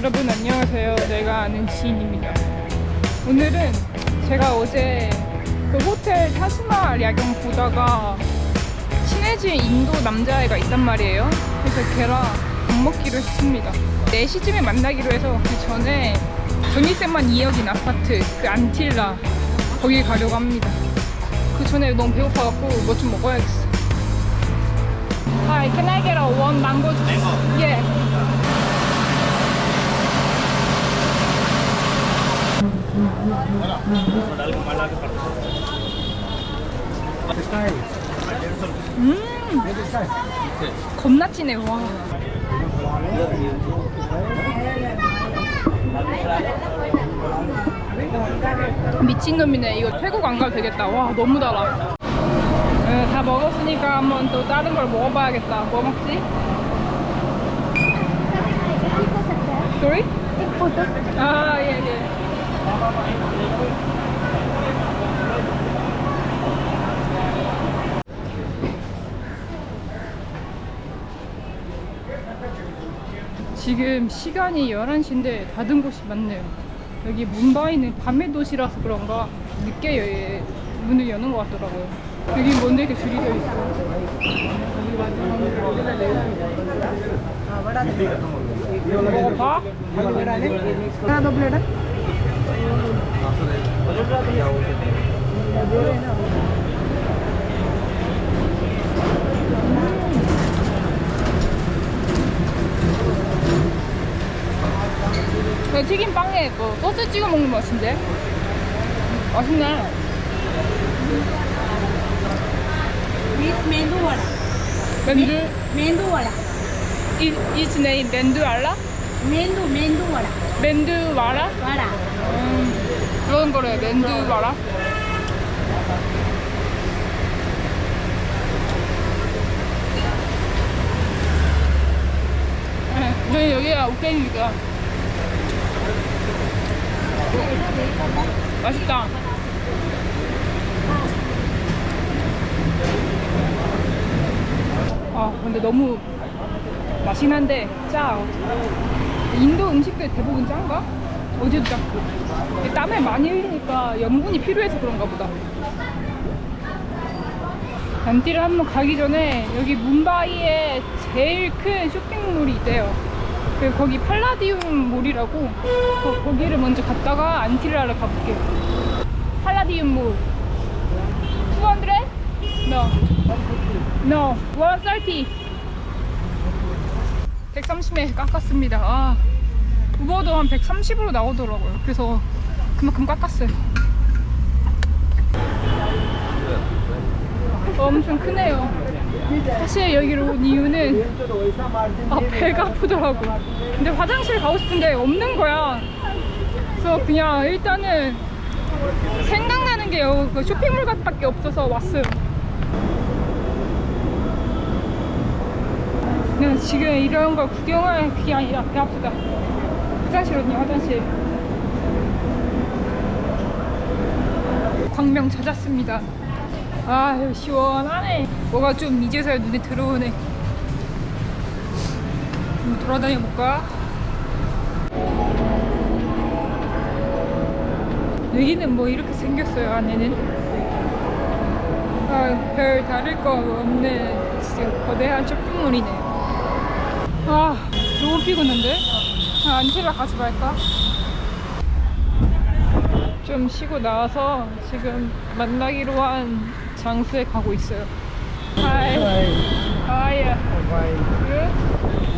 여러분 안녕하세요. 내가 아는 지인입니다. 오늘은 제가 어제 그 호텔 타스마 야경 보다가 친해진 인도 남자애가 있단 말이에요. 그래서 걔랑 밥 먹기로 했습니다. 4시쯤에 만나기로 해서 그 전에 전기세만 2억인 아파트 그 안틸라 거기 가려고 합니다. 그 전에 너무 배고파갖고 뭐 좀 먹어야겠어. Hi, can I get a one mango? Mango? Yeah. 음, 겁나 진해, 와. 미친놈이네. 이거 태국 안 가도 되겠다. 와, 너무 달아. 네, 다 먹었으니까 한번 또 다른 걸 먹어봐야겠다. 뭐 먹지? Sorry? 아, 예, 예. 지금 시간이 11시인데 닫은 곳이 많네요. 여기 문바이는 밤의 도시라서 그런가 늦게 여, 문을 여는 것 같더라고요. 여기 뭔데 이렇게 줄이 서 있어? 먹어봐? 하나 더 플레이트 튀김 빵에 뭐 소스 찍어 먹는 맛인데? 맛있네. 맨두, Mendu vada. 이, 이 네임 맨두 알라? Mendu, mendu vada. 맨두 와라? Vada. 음, 그런 거래, 맨두 와라? 네, 저희 여기가 오케이니까. 맛있다. 아, 근데 너무 맛있긴 한데 짜. 인도 음식들 대부분 짠가? 어제도 짰고. 땀을 많이 흘리니까 염분이 필요해서 그런가 보다. 단띠를 한번 가기 전에 여기 문바이에 제일 큰 쇼핑몰이 있대요. 그 거기 팔라디움 몰이라고 거, 거기를 먼저 갔다가 안티라를 가볼게요. 팔라디움 몰. 200? No. No. 130. 130에 깎았습니다. 아, 우버도 한 130으로 나오더라고요. 그래서 그만큼 깎았어요. 엄청 크네요. 사실 여기로 온 이유는 아, 배가 아프더라고. 근데 화장실 가고 싶은데 없는 거야. 그래서 그냥 일단은 생각나는 게그 쇼핑몰 밖에 없어서 왔어요. 그냥 지금 이런 걸 구경할 그게 아니라 배 아프다. 화장실 어디 화장실. 광명 찾았습니다. 아 시원하네. 뭐가 좀 이제서야 눈에 들어오네. 한번 돌아다녀 볼까? 여기는 뭐 이렇게 생겼어요 안에는. 아, 별 다를 거 없는 진짜 거대한 쇼핑몰이네요. 아, 너무 피곤한데? 아, 안티라 가지 말까? 좀 쉬고 나와서 지금 만나기로 한 장소에 가고 있어요. Hi. Hi. How are you? Fine. Good?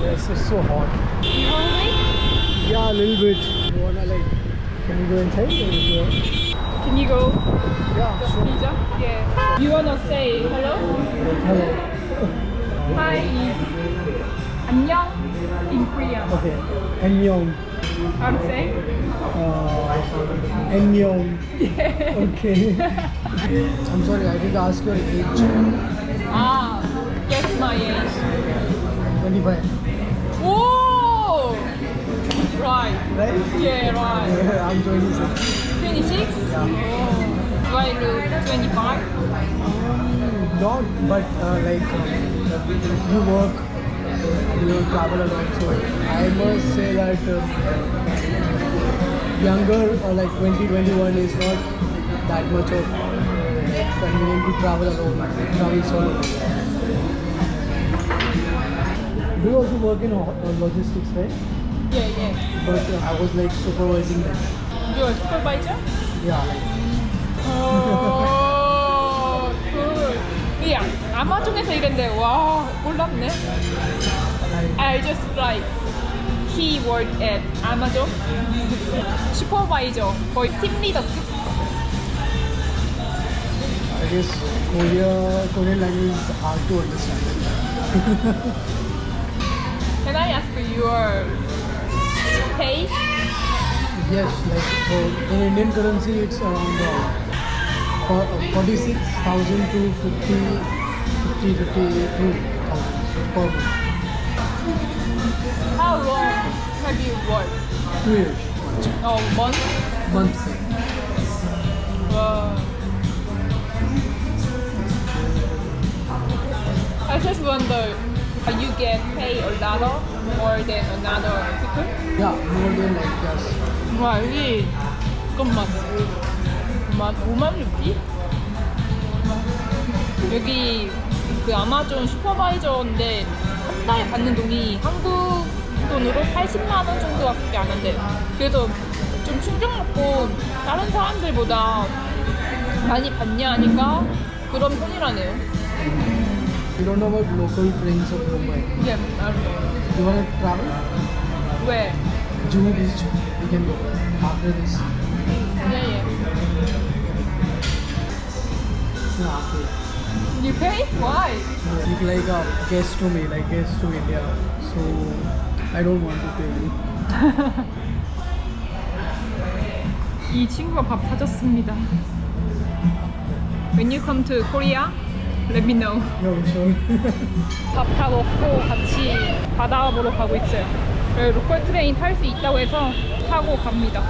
Yes, it's so hot. You hungry? Yeah, a little bit. You wanna like, can we go inside? Or you go? Can you go? Yeah, sure. Pizza? Yeah. You wanna say hello? Hello. Hi is 안녕 in Korean. Okay. How to say? Uh, Annyeong. Okay. I'm sorry, I didn't ask your age. Ah, guess my age. 25. Oh! Right. Right? Yeah, right. Yeah, I'm 26. 26? Oh. Do I look 25? Um, not, but uh, like uh, you work I don't travel a lot, so I must say that uh, younger or like 2021 is not that much of uh, convenient to travel alone, travel solo. Do you also work in ho- uh, logistics, right? Yeah, yeah. But uh, I was like supervising them. You're a supervisor? Yeah, like 오, 굿. 이 아마존에서 일했는데 와 몰랐네. I just like he worked at Amazon supervisor for team leader. I guess Korea, Korean language is hard to understand. Can I ask for your pay? Yes, like in Indian currency it's around uh, uh 46,000 to 50, 50, 52,000 per month. You worked? Two years, Oh, month. month. Wow. I just wonder, uh, you get paid a lot more than another people? Yeah, more than like yes. 와 여기 잠깐만 5만, 5만 루피? 여기 그 아마존 슈퍼바이저인데 한 달에 받는 돈이 한국 돈으로 80만 원 정도밖에 안 한대 그래서 좀 충격 먹고 다른 사람들보다 많이 받냐 하니까 그런 편이라네요 You don't know about local trains of Mumbai. 이게 알아요 You wanna travel? 왜? Juhu Beach, we can go after this. 예예 No, after. You pay? Why? It's like a guest to me, like guest to India. So I don't want to pay. 이 친구가 밥 사줬습니다. When you come to Korea, let me know. No, sure. 밥다 먹고 같이 바다 보러 가고 있어요. 여기 로컬 트레인 탈 수 있다고 해서 타고 갑니다.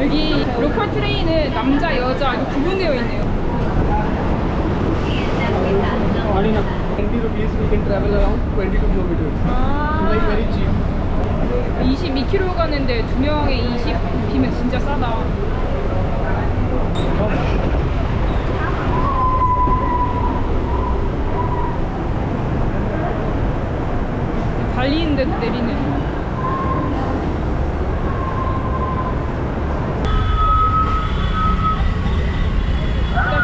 여기 로컬 트레인은 남자, 여자 이렇게 구분되어 있네요. Alina, 20 rupees we can travel around 22 kilometers. So like 아, very cheap. 22km 가는데 두 명에 20 비면 진짜 싸다. 달리는 데도 내리네.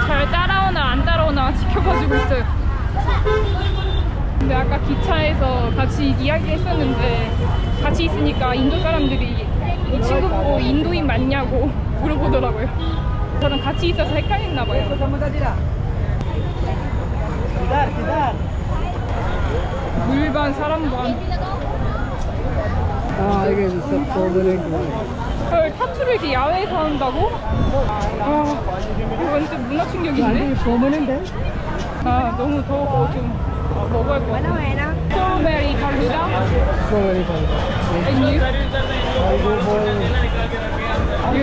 잘 따라오나 안 따라오나 지켜봐주고 있어요. 근데 아까 기차에서 같이 이야기했었는데 같이 있으니까 인도 사람들이 이 친구 보고 인도인 맞냐고 물어보더라고요. 저랑 같이 있어서 헷갈렸나 봐요. 물반 사람반. It's a permanent one. 헐 타투를 이렇게 야외에서 한다고? 아 이거 완전 문화 충격인데? permanent है? 아 너무 더워 좀 아, 먹어야 같아. 스트로베리 갈루다 Strawberry fun. and you? I'll go for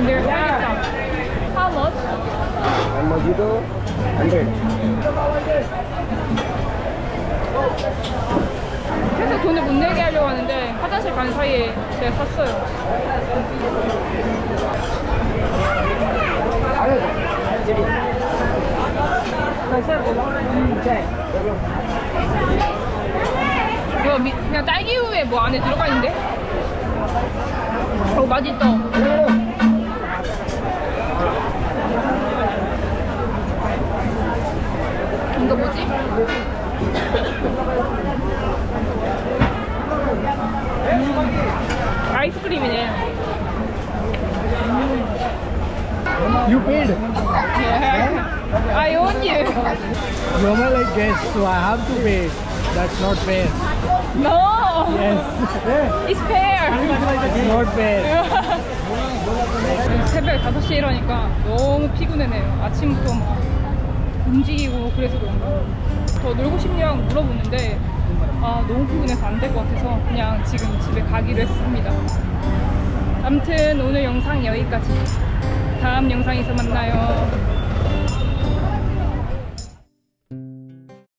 내가 사야겠다. How much? mojito 100. 그래서 돈을 못 내게 하려고 하는데 화장실 가는 사이에 제가 샀어요. 이거 미- 그냥 딸기 우유에 뭐 안에 들어가 있는데? 어 맛있다. 이거 뭐지? 아이스크림이네. You paid. I own you. You're my like guest, so I have to pay. That's not fair. No. Yes. It's fair. it's not fair. 새벽 5시에 일어나니까 너무 피곤해네요. 아침부터 막 움직이고 그래서 그런가. 더 놀고 싶냐고 물어보는데 아 너무 피곤해서 안 될 것 같아서 그냥 지금 집에 가기로 했습니다. 아무튼 오늘 영상 여기까지. 다음 영상에서 만나요.